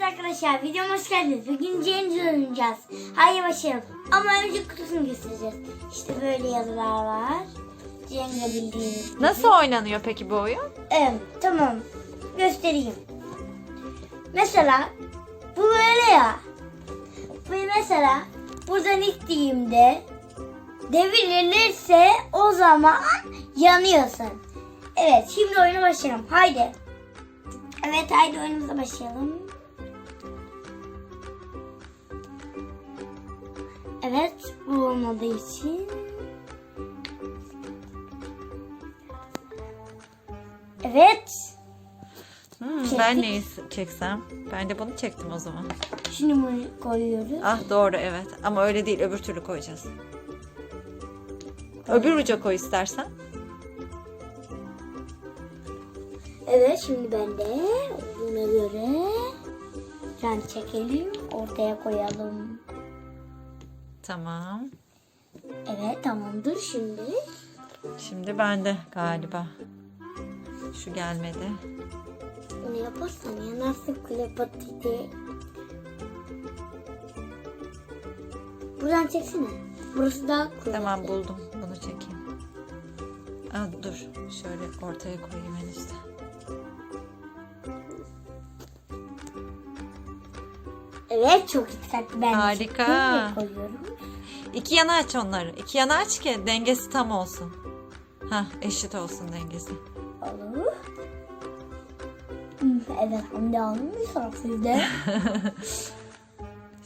Evet arkadaşlar videoma hoş geldiniz. Bugün James oynayacağız. Haydi başlayalım. Ama önce kutusunu göstereceğiz. İşte böyle yazılar var. Jenga bildiğiniz gibi. Nasıl oynanıyor peki bu oyun? Evet tamam. Göstereyim. Mesela bu böyle ya. Ve mesela buradan ittiğimde devirilirse o zaman yanıyorsun. Evet şimdi oyuna başlayalım. Haydi. Evet haydi oyunumuza başlayalım. Evet bu olmadığı için. Evet. Hmm, Çektik. ben neyi çeksem? Ben de bunu çektim o zaman. Şimdi bunu koyuyoruz. Ah doğru evet. Ama öyle değil öbür türlü koyacağız. Öbür uca koy istersen. Evet şimdi ben de buna göre can çekelim ortaya koyalım. Tamam. Evet tamamdır şimdi. Şimdi bende galiba. Şu gelmedi. Bunu yaparsan yanarsın Kleopatra. Buradan çeksene. Burası daha kuvvetli. Tamam buldum. Bunu çekeyim. Aa, dur. Şöyle ortaya koyayım en üstte. Evet çok dikkatli ben Harika. çektim ve koyuyorum. İki yana aç onları. İki yana aç ki dengesi tam olsun. Hah eşit olsun dengesi. Olur. Hmm, Evet Hamdi sıra sizde.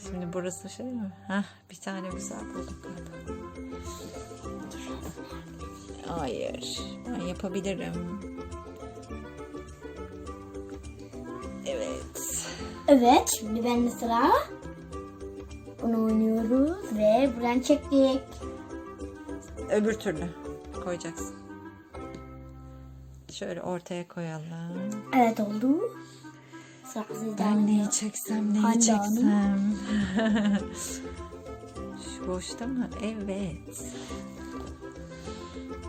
Şimdi burası şey mi? Hah bir tane güzel buldum galiba. Hayır. Ben yapabilirim. Evet. Şimdi bende sıra. Bunu oynuyoruz ve buradan çektik. Öbür türlü koyacaksın. Şöyle ortaya koyalım. Evet oldu. Sıra. Ben neyi çeksem, neyi Hande çeksem. Şu boşta mı? Evet.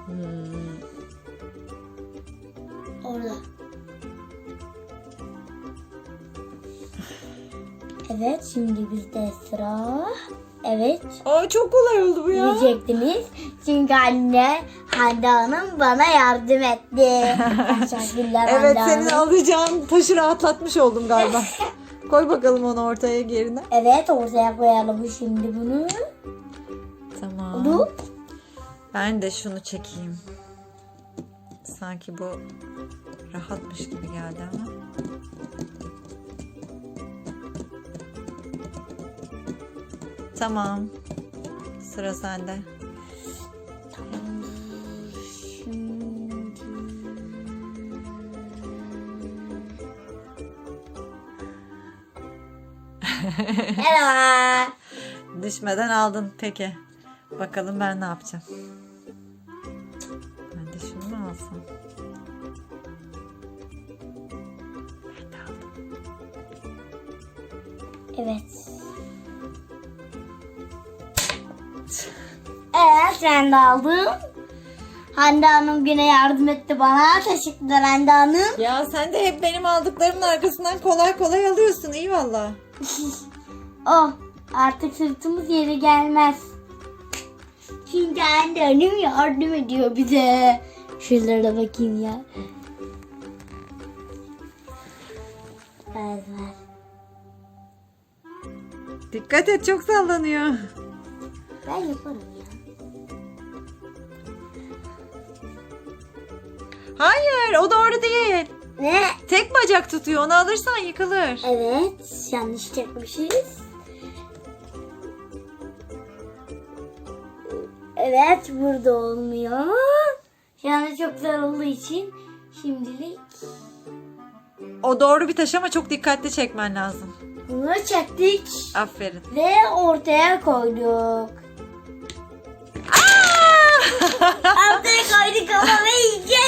Hmm. Orada. Evet, şimdi bizde sıra. Evet, Aa, çok kolay oldu bu ya. diyecektiniz. Çünkü anne Hande Hanım bana yardım etti. Teşekkürler Evet Hande senin Hanım. alacağın taşı rahatlatmış oldum galiba. Koy bakalım onu ortaya yerine. Evet, ortaya koyalım şimdi bunu. Tamam. Oldu. Ben de şunu çekeyim. Sanki bu rahatmış gibi geldi ama. Tamam. Sıra sende. Şimdi... Merhaba. Düşmeden aldın peki. Bakalım ben ne yapacağım. Ben de şunu mu alsam? Ben de aldım. Evet. De aldım. Hande Hanım yine yardım etti bana. Teşekkürler Hande Hanım. Ya sen de hep benim aldıklarımın arkasından kolay kolay alıyorsun. iyi valla. Oh artık sırtımız yere gelmez. Çünkü Hande Hanım yardım ediyor bize. Şuralara bakayım ya. Ver ver. Dikkat et çok sallanıyor. Ben yaparım Hayır o doğru değil. Ne? Tek bacak tutuyor onu alırsan yıkılır. Evet yanlış yapmışız. Evet burada olmuyor. Yani çok zor olduğu için şimdilik. O doğru bir taş ama çok dikkatli çekmen lazım. Bunu çektik. Aferin. Ve ortaya koyduk. Ortaya koyduk ama iyice.